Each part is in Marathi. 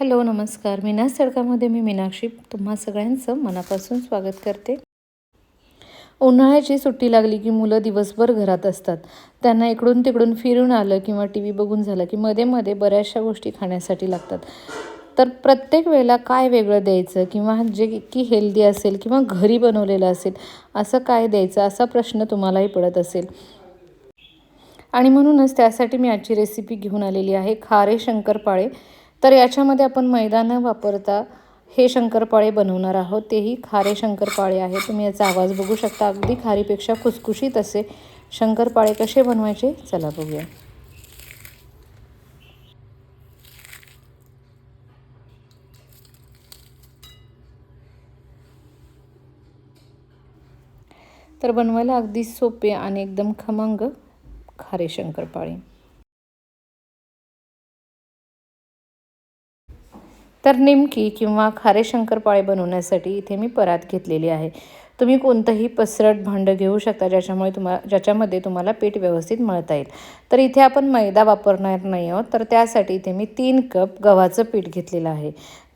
हॅलो नमस्कार. मीनास तडकामध्ये मी मीनाक्षी तुम्हा सगळ्यांचं मनापासून स्वागत करते. उन्हाळ्याची सुट्टी लागली की मुलं दिवसभर घरात असतात. त्यांना इकडून तिकडून फिरून आलं किंवा टी व्ही बघून झालं की मध्ये मध्ये बऱ्याचशा गोष्टी खाण्यासाठी लागतात. तर प्रत्येक वेळेला काय वेगळं द्यायचं किंवा जे की हेल्दी असेल किंवा घरी बनवलेलं असेल असं काय द्यायचं असा प्रश्न तुम्हालाही पडत असेल. आणि म्हणूनच त्यासाठी मी आजची रेसिपी घेऊन आलेली आहे खारे शंकरपाळे. तर याच्यामध्ये आपण मैदा न वापरता हे शंकरपाळे बनवणार आहोत. तेही खारे शंकरपाळे आहे तुम्ही याचा आवाज बघू शकता. अगदी खारीपेक्षा खुसखुशीत असे शंकरपाळे कसे बनवायचे? चला बघूया. तर बनवायला अगदी सोपे आणि एकदम खमंग खारे शंकरपाळे. तर निमकी किंवा खारे शंकरपाळे बनवण्यासाठी इथे मी परात घेतलेली आहे. तुम्ही कोणतंही पसरट भांडं घेऊ शकता ज्याच्यामुळे तुम्हाला ज्याच्यामध्ये तुम्हाला पीठ व्यवस्थित मळता येईल. तर इथे आपण मैदा वापरणार नाही आहोत तर त्यासाठी इथे मी तीन कप गव्हाचं पीठ घेतलेलं आहे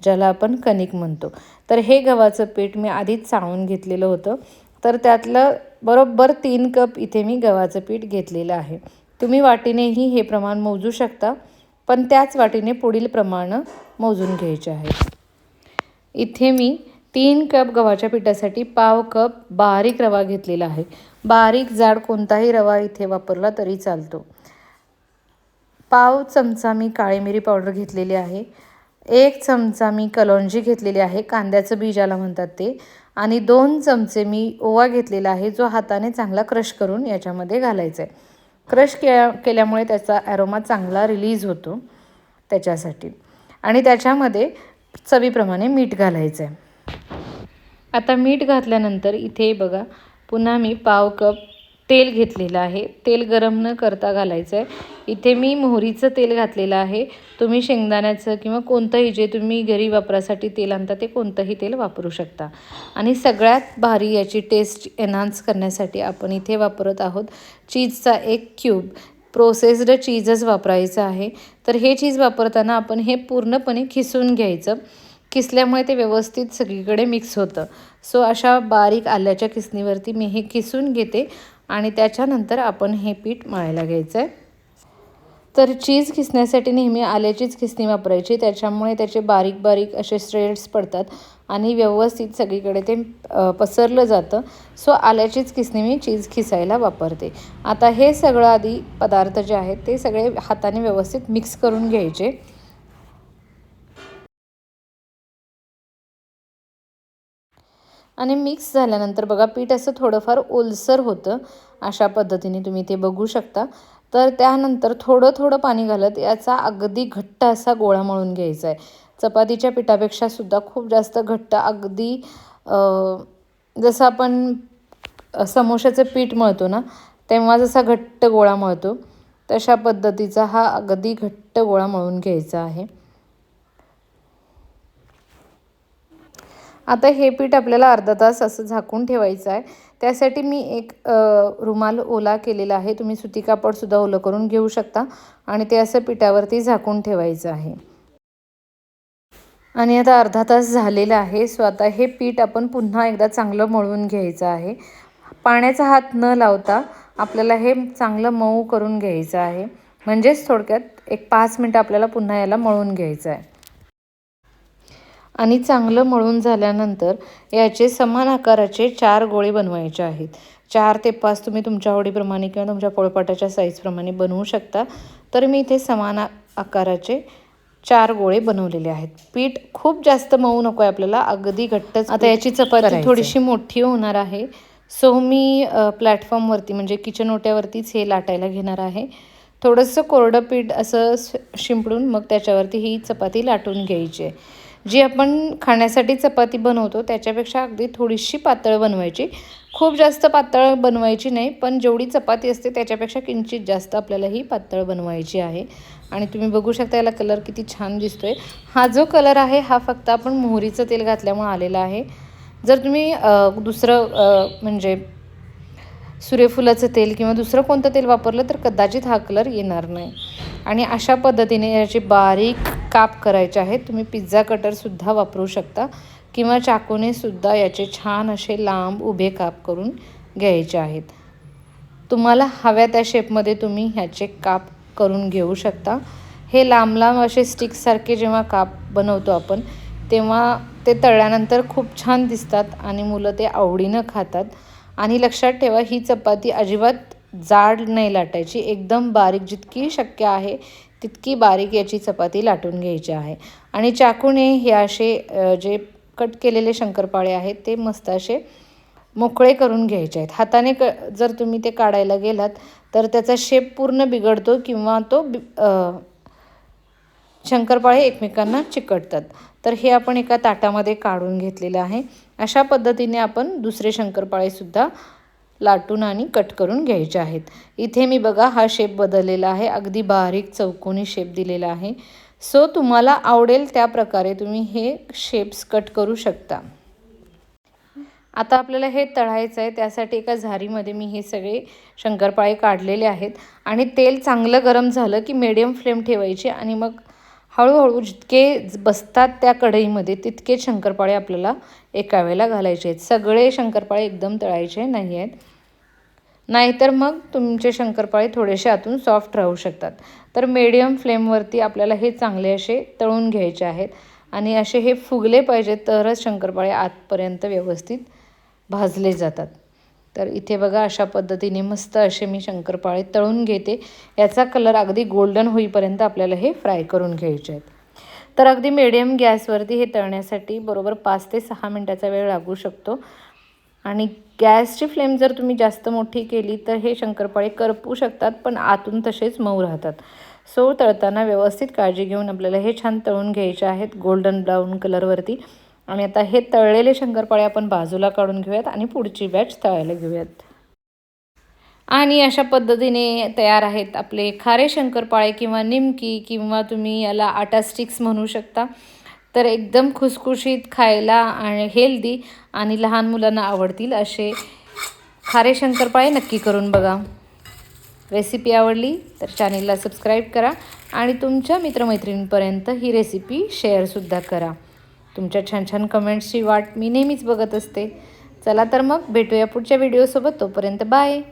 ज्याला आपण कणिक म्हणतो. तर हे गव्हाचं पीठ मी आधीच चाळून घेतलेलं होतं. तर त्यातलं बरोबर तीन कप इथे मी गव्हाचं पीठ घेतलेलं आहे. तुम्ही वाटीनेही हे प्रमाण मोजू शकता. पण त्याच वाटीने पुढील प्रमाण मोजून घ्यायचे आहे. इथे मी तीन कप गव्हाच्या पिठासाठी पाव कप बारीक रवा घेतलेला आहे. बारीक जाड कोणताही रवा इथे वापरला तरी चालतो. पाव चमचा मी काळी मिरी पावडर घेतलेली आहे. एक चमचा मी कलौंजी घेतलेली आहे. कांद्याचं बीजाला म्हणतात ते. आणि दोन चमचे मी ओवा घेतलेला आहे जो हाताने चांगला क्रश करून याच्यामध्ये घालायचा आहे. क्रश के केल्यामुळे त्याचा ॲरोमा चांगला रिलीज होतो त्याच्यासाठी. आणि त्याच्यामध्ये चवीप्रमाणे मीठ घालायचं आहे आता मीठ घातल्यानंतर इथे बघा पुन्हा मी पाव कप तेल घेतलेलं आहे. तेल गरम न करता घालायचं आहे इथे मी मोहरीचं तेल घातलेलं आहे. तुम्ही शेंगदाण्याचं किंवा कोणतंही जे तुम्ही घरी वापरासाठी तेल आणता ते कोणतंही तेल वापरू शकता. आणि सगळ्यात भारी याची टेस्ट एन्हान्स करण्यासाठी आपण इथे वापरत आहोत चीजचा एक क्यूब प्रोसेस्ड चीजच वापरायचं आहे. तर हे चीज वापरताना आपण हे पूर्णपणे खिसून घ्यायचं. किसल्यामुळे ते व्यवस्थित सगळीकडे मिक्स होतं. सो अशा बारीक आल्याच्या किसणीवरती मी हे किसून घेते आणि त्याच्यानंतर आपण हे पीठ मळायला घ्यायचं आहे तर चीज खिसण्यासाठी नेहमी आल्याचीच किसणी वापरायची त्याच्यामुळे त्याचे बारीक बारीक असे स्ट्रेड्स पडतात आणि व्यवस्थित सगळीकडे ते पसरलं जातं. सो आल्याचीच किसणी मी चीज खिसायला वापरते. आता हे सगळं आधी पदार्थ जे आहेत ते सगळे हाताने व्यवस्थित मिक्स करून घ्यायचे. आणि मिक्स झाल्यानंतर बघा पीठ असं थोडंफार ओलसर होतं. अशा पद्धतीने तुम्ही ते बघू शकता. तर त्यानंतर थोडं थोडं पाणी घालत याचा अगदी घट्ट असा गोळा मळून घ्यायचा आहे. चपातीच्या पिठापेक्षा सुद्धा खूप जास्त घट्ट अगदी जसं आपण समोशाचं पीठ मळतो ना तेव्हा जसा घट्ट गोळा मळतो तशा पद्धतीचा हा अगदी घट्ट गोळा मळून घ्यायचा आहे. आता हे पीठ आपल्याला अर्धा तास असं झाकून ठेवायचं आहे. त्यासाठी मी एक रुमाल ओला केलेला आहे. तुम्ही सुती कापडसुद्धा ओलं करून घेऊ शकता आणि ते असं पिठावरती झाकून ठेवायचं आहे. आणि आता अर्धा तास झालेला आहे. सो आता हे पीठ आपण पुन्हा एकदा चांगलं मळून घ्यायचं आहे. पाण्याचा हात न लावता आपल्याला हे चांगलं मऊ करून घ्यायचं आहे. म्हणजेच थोडक्यात एक पाच मिनटं आपल्याला पुन्हा याला मळून घ्यायचं आहे. आणि चांगलं मळून झाल्यानंतर याचे समान आकाराचे चार गोळे बनवायचे आहेत. चार ते पाच तुम्ही तुमच्या आवडीप्रमाणे किंवा तुमच्या पोळपाटाच्या साईजप्रमाणे बनवू शकता. तर मी इथे समान आकाराचे चार गोळे बनवलेले आहेत. पीठ खूप जास्त मऊ नको आहे आपल्याला अगदी घट्टच आता याची चपाती थोडीशी मोठी होणार आहे. सो मी प्लॅटफॉर्मवरती म्हणजे किचन ओट्यावरतीच हे लाटायला घेणार आहे. थोडंसं कोरडं पीठ असं शिंपडून मग त्याच्यावरती ही चपाती लाटून घ्यायची आहे. जी आपण खाण्यासाठी चपाती बनवतो त्याच्यापेक्षा अगदी थोडीशी पातळ बनवायची. खूप जास्त पातळ बनवायची नाही पण जेवढी चपाती असते त्याच्यापेक्षा किंचित जास्त आपल्याला ही पातळ बनवायची आहे. आणि तुम्ही बघू शकता याला कलर किती छान दिसतो आहे हा जो कलर आहे हा फक्त आपण मोहरीचं तेल घातल्यामुळे आलेला आहे. जर तुम्ही दुसरं म्हणजे सूर्यफुलाचं तेल किंवा दुसरं कोणतं तेल वापरलं तर कदाचित हा कलर येणार नाही. आणि अशा पद्धतीने याचे बारीक काप करायचे आहेत. तुम्ही पिझ्झा कटरसुद्धा वापरू शकता किंवा चाकूने सुद्धा याचे छान असे लांब उभे काप करून घ्यायचे आहेत. तुम्हाला हव्या त्या शेपमध्ये तुम्ही ह्याचे काप करून घेऊ शकता. हे लांब लांब असे स्टिकसारखे जेव्हा काप बनवतो आपण तेव्हा ते तळल्यानंतर खूप छान दिसतात आणि मुलं ते आवडीनं खातात. आणि लक्षात ठेवा ही चपाती अजिबात जाड नाही लाटायची. एकदम बारीक जितकी शक्य आहे तितकी बारीक याची चपाती लाटून घ्यायची आहे. आणि चाकूने हे असे जे कट केलेले शंकरपाळे आहेत ते मस्त असे मोकळे करून घ्यायचे आहेत. हाताने क जर तुम्ही ते काढायला गेलात तर त्याचा शेप पूर्ण बिघडतो किंवा तो बि शंकरपाळे एकमेकांना चिकटतात. तर हे आपण एका ताटामध्ये काढून घेतलेलं आहे. अशा पद्धतीने आपण दुसरे शंकरपाळेसुद्धा लाटून आणि कट करून घ्यायचे आहेत. इथे मी बघा हा शेप बदललेला आहे. अगदी बारीक चौकोनी शेप दिलेला आहे. सो तुम्हाला आवडेल त्या प्रकारे तुम्ही हे शेप्स कट करू शकता. आता आपल्याला हे तळायचं आहे. त्यासाठी एका झारीमध्ये मी हे सगळे शंकरपाळे काढलेले आहेत. आणि तेल चांगलं गरम झालं की मीडियम फ्लेम ठेवायची आणि मग हळूहळू जितके बसतात त्या कढईमध्ये तितके शंकरपाळे आपल्याला एका वेळेला घालायचे आहेत. सगळे शंकरपाळे एकदम तळायचे नाही आहेत. नाहीतर मग तुमचे शंकरपाळे थोडेसे आतून सॉफ्ट राहू शकतात. तर मीडियम फ्लेमवरती आपल्याला हे चांगले असे तळून घ्यायचे आहेत आणि असे हे फुगले पाहिजेत तरच शंकरपाळे आतपर्यंत व्यवस्थित भाजले जातात. तर इथे बघा अशा पद्धतीने मस्त असे मी शंकरपाळे तळून घेते. याचा कलर अगदी गोल्डन होईपर्यंत आपल्याला हे फ्राय करून घ्यायचे आहेत. तर अगदी मिडियम गॅसवरती हे तळण्यासाठी बरोबर पाच ते सहा मिनटाचा वेळ लागू शकतो. आणि गॅसची फ्लेम जर तुम्ही जास्त मोठी केली तर हे शंकरपाळे करपू शकतात पण आतून तसेच मऊ राहतात. सो तळताना व्यवस्थित काळजी घेऊन आपल्याला हे छान तळून घ्यायचे आहेत गोल्डन ब्राऊन कलरवरती आणि आता हे तळलेले शंकरपाळे आपण बाजूला काढून घेऊयात आणि पुढची बॅच तळायला घेऊयात. आणि अशा पद्धतीने तयार आहेत आपले खारे शंकरपाळे किंवा निमकी किंवा तुम्ही याला आटा स्टिक्स म्हणू शकता. तर एकदम खुसखुशीत खायला आणि हेल्दी आणि लहान मुलांना आवडतील असे खारे शंकरपाळे नक्की करून बघा. रेसिपी आवडली तर चॅनेलला सबस्क्राईब करा आणि तुमच्या मित्रमैत्रिणींपर्यंत ही रेसिपी शेअरसुद्धा करा. तुमच्या छान छान कमेंट्सची वाट मी नेहमीच बघत असते. चला तर मग भेटूया पुढच्या व्हिडिओसोबत तोपर्यंत बाय